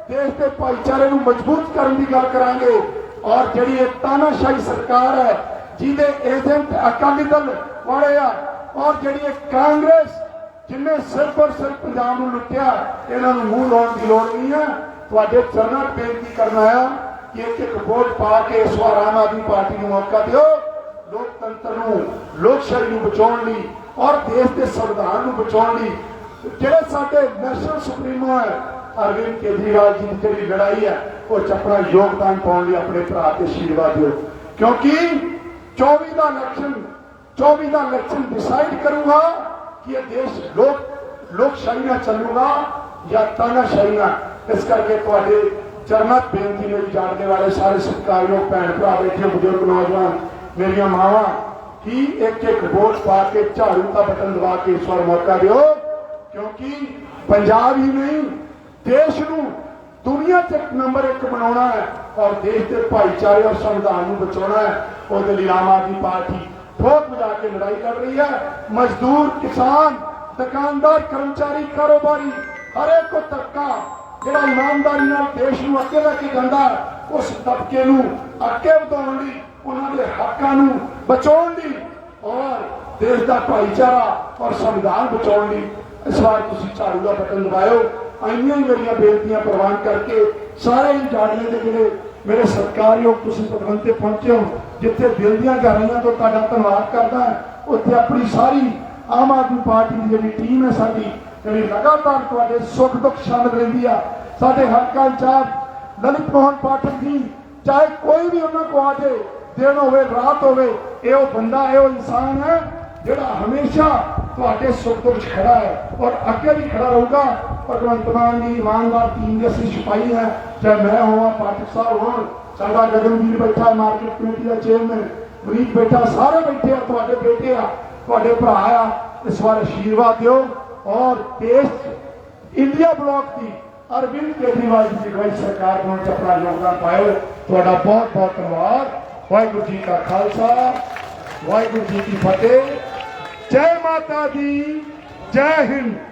ਦੇਸ਼ ਦੇ ਭਾਈਚਾਰੇ ਨੂੰ ਮਜ਼ਬੂਤ ਕਰਨ ਦੀ ਗੱਲ ਕਰਾਂਗੇ ਔਰ ਜਿਹੜੀ ਇਹ ਤਾਨਾਸ਼ਾਹੀ ਸਰਕਾਰ ਹੈ, ਜਿਹਦੇ ਏਜੰਟ ਅਕਾਲੀ ਦਲ ਵਾਲੇ ਆ ਔਰ ਜਿਹੜੀ ਇਹ ਕਾਂਗਰਸ, ਜਿਨੇ ਸਿਰ ਪਰ ਸਿਰ ਪੰਜਾਬ ਨੂੰ ਲੁੱਟਿਆ, ਇਹਨਾਂ ਨੂੰ ਮੂੰਹ ਲਾਉਣ ਦੀ ਲੋੜ ਨਹੀਂ ਹੈ। ਤੁਹਾਡੇ ਚਰਨਾਂ ਬੇਨਤੀ ਕਰਨਾ ਆ ਕਿ ਇੱਕ ਇੱਕ ਵੋਟ ਪਾ ਕੇ ਇਸ ਵਾਰ ਆਮ ਆਦਮੀ ਪਾਰਟੀ ਨੂੰ ਮੌਕਾ ਦਿਓ। ਲੋਕਤੰਤਰ ਨੂੰ ਲੋਕਸ਼ਾਹੀ ਨੂੰ ਬਚਾਉਣ ਲਈ ਔਰ ਦੇਸ਼ ਦੇ ਸੰਵਿਧਾਨ ਨੂੰ ਬਚਾਉਣ ਲਈ ਜਿਹੜੇ ਸਾਡੇ ਨੈਸ਼ਨਲ ਸੁਪਰੀਮੋ ਹੈ, ਅਰਵਿੰਦ ਕੇਜਰੀਵਾਲ ਜੀ ਦੀ ਜਿਹੜੀ ਲੜਾਈ ਹੈ, ਉਹ 'ਚ ਆਪਣਾ ਯੋਗਦਾਨ ਪਾਉਣ ਲਈ ਆਪਣੇ ਭਰਾ ਤੇ ਆਸ਼ੀਰਵਾਦ ਦਿਓ। ਕਿਉਂਕਿ 24 ਦਾ ਇਲੈਕਸ਼ਨ 24 ਦਾ ਇਲੈਕਸ਼ਨ ਡਿਸਾਈਡ ਕਰੂਗਾ ਕਿ ਇਹ ਦੇਸ਼ ਲੋਕ ਲੋਕਸ਼ਾਹੀ ਨਾਲ ਚੱਲੂਗਾ ਜਾਂ ਤਾਨਾਸ਼ਾਹੀ ਨਾਲ ਇਸ ਕਰਕੇ ਤੁਹਾਡੇ ਚਰਨਾਂ ਬੇਨਤੀ ਮੇਰੀ ਜਾਣਦੇ ਵਾਲੇ ਸਾਰੇ ਸਤਿਕਾਰਯੋਗ ਭੈਣ ਭਰਾ ਬੈਠੇ ਬਜ਼ੁਰਗ, ਨੌਜਵਾਨ, ਮੇਰੀਆਂ ਮਾਵਾਂ, ਕਿ ਇੱਕ ਇੱਕ ਵੋਟ ਪਾ ਕੇ ਝਾੜੂ ਦਾ ਬਟਨ ਦਬਾ ਕੇ ਇਸ ਵਾਰ ਮੌਕਾ ਦਿਓ। ਕਿਉਂਕਿ ਪੰਜਾਬ ਹੀ ਨਹੀਂ ਦੇਸ਼ ਨੂੰ ਦੁਨੀਆ 'ਚ ਨੰਬਰ ਇੱਕ ਬਣਾਉਣਾ ਹੈ ਔਰ ਦੇਸ਼ ਦੇ ਭਾਈਚਾਰੇ ਔਰ ਸੰਵਿਧਾਨ ਨੂੰ ਬਚਾਉਣਾ ਹੈ। ਉਹਦੇ ਲਈ ਆਮ ਆਦਮੀ ਪਾਰਟੀ ਬਹੁਤ ਵਜਾ ਕੇ ਲੜਾਈ ਕਰ ਰਹੀ ਹੈ। ਮਜ਼ਦੂਰ ਕਿਸਾਨ ਦੁਕਾਨਦਾਰ ਕਰਮਚਾਰੀ ਕਾਰੋਬਾਰੀ ਹਰੇਕ ਕੋ ਤਬਕਾ ਜਿਹੜਾ ਇਮਾਨਦਾਰੀ ਨਾਲ ਦੇਸ਼ ਨੂੰ ਅੱਗੇ ਲੈ ਕੇ ਜਾਂਦਾ ਹੈ, ਉਸ ਤਬਕੇ ਨੂੰ ਅੱਗੇ ਵਧਾਉਣ ਲਈ ਉਹਨਾਂ ਦੇ ਹੱਕਾਂ ਨੂੰ ਬਚਾਉਣ ਲਈ ਔਰ ਦੇਸ਼ ਦਾ ਭਾਈਚਾਰਾ ਔਰ ਸੰਵਿਧਾਨ ਬਚਾਉਣ ਲਈ ਇਸ ਵਾਰ ਤੁਸੀਂ ਝਾੜੂ ਦਾ ਬਟਨ ਦਬਾਇਓ। ਆਈਆਂ ਮੇਰੀਆਂ ਬੇਨਤੀਆਂ ਪ੍ਰਵਾਨ ਕਰਕੇ ਸਾਰੇ ਹੀ ਦੇ ਜਿਹੜੇ ਮੇਰੇ ਸਤਿਕਾਰਯੋਗ ਤੁਸੀਂ ਪ੍ਰਬੰਧ ਤੇ ਪਹੁੰਚੇ ਹੋ, ਜਿੱਥੇ ਦਿਲ ਦੀਆਂ ਗਹਿਰਾਈਆਂ ਤੋਂ ਤੁਹਾਡਾ ਧੰਨਵਾਦ ਕਰਦਾ ਉੱਥੇ ਆਪਣੀ ਸਾਰੀ ਆਮ ਆਦਮੀ ਪਾਰਟੀ ਦੀ ਜਿਹੜੀ ਟੀਮ ਹੈ ਸਾਡੀ, ਜਿਹੜੀ ਲਗਾਤਾਰ ਤੁਹਾਡੇ ਸੁੱਖ ਦੁੱਖ ਸ਼ਾਮਿਲ ਰਹਿੰਦੀ ਆ। ਸਾਡੇ ਹਲਕਾ ਇੰਚਾਰਜ ਲਲਿਤ ਮੋਹਨ ਪਾਠਕ ਜੀ, ਚਾਹੇ ਕੋਈ ਵੀ ਉਹਨਾਂ ਕੋ ਆ ਜਾਏ ਦਿਨ ਹੋਵੇ, ਰਾਤ ਹੋਵੇ, ਇਹ ਉਹ ਬੰਦਾ, ਇਹ ਉਹ ਇਨਸਾਨ ਹੈ ਜਿਹੜਾ ਹਮੇਸ਼ਾ ਤੁਹਾਡੇ ਸੁੱਖ ਦੁੱਖ 'ਚ ਖੜਾ ਹੈ ਔਰ ਅੱਗੇ ਵੀ ਖੜਾ ਰਹੂਗਾ। ਭਗਵੰਤ ਮਾਨ ਦੀ ਇਮਾਨਦਾਰ ਟੀਮ ਦੇ ਅਸੀਂ ਸਿਪਾਹੀ ਹੈ। ਚਾਹੇ ਮੈਂ ਹੋਵਾਂ, ਪਾਠਕ ਸਾਹਿਬ ਹੋਣ, ਸਾਡਾ ਗਗਨਵੀਰ ਬੈਠਾ ਮਾਰਕੀਟ ਕਮੇਟੀ ਦਾ ਚੇਅਰਮੈਨ ਮਰੀਕ ਬੈਠਾ, ਸਾਰੇ ਬੈਠੇ ਆ, ਤੁਹਾਡੇ ਬੇਟੇ ਆ, ਤੁਹਾਡੇ ਭਰਾ ਆ, ਇਸ ਵਾਰ ਆਸ਼ੀਰਵਾਦ ਦਿਓ। ਔਰ ਦੇਸ਼, ਇੰਡੀਆ ਬਲੌਕ ਦੀ ਅਰਵਿੰਦ ਕੇਜਰੀਵਾਲ ਜੀ ਦੀ ਅਗਵਾਈ ਸਰਕਾਰ ਨੂੰ ਆਪਣਾ ਯੋਗਦਾਨ ਪਾਇਓ। ਤੁਹਾਡਾ ਬਹੁਤ ਬਹੁਤ ਧੰਨਵਾਦ। ਵਾਹਿਗੁਰੂ ਜੀ ਕਾ ਖਾਲਸਾ, ਵਾਹਿਗੁਰੂ ਜੀ ਕੀ ਫਤਿਹ। ਜੈ ਮਾਤਾ ਦੀ ਜੈ ਹਿੰਦ।